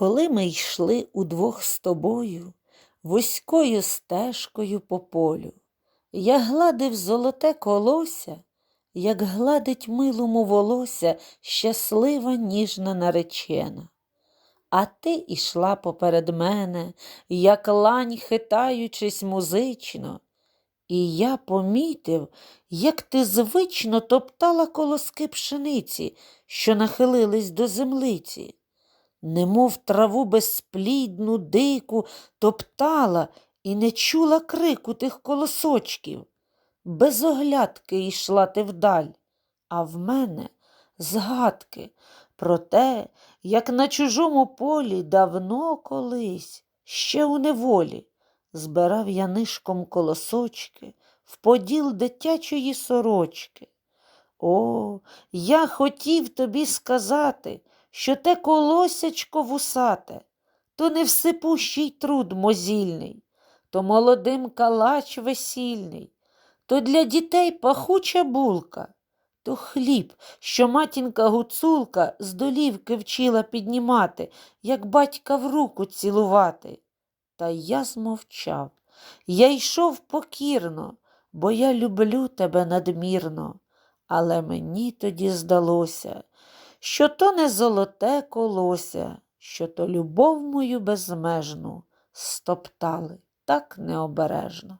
Коли ми йшли удвох з тобою вузькою стежкою по полю, я гладив золоте колося, як гладить милому волосся щаслива ніжна наречена. А ти ішла поперед мене, як лань хитаючись музично, і я помітив, як ти звично топтала колоски пшениці, що нахилились до землиці немов траву безплідну, дику, топтала і не чула крику тих колосочків. Без оглядки йшла ти вдаль, а в мене згадки про те, як на чужому полі давно колись, ще у неволі, збирав я нишком колосочки в поділ дитячої сорочки. О, я хотів тобі сказати, що те колосячко вусате, то не всипущий труд мозільний, то молодим калач весільний, то для дітей пахуча булка, то хліб, що матінка гуцулка з долівки вчила піднімати, як батька в руку цілувати. Та я змовчав, я йшов покірно, бо я люблю тебе надмірно. Але мені тоді здалося, що то не золоте колося, що то любов мою безмежну стоптали так необережно.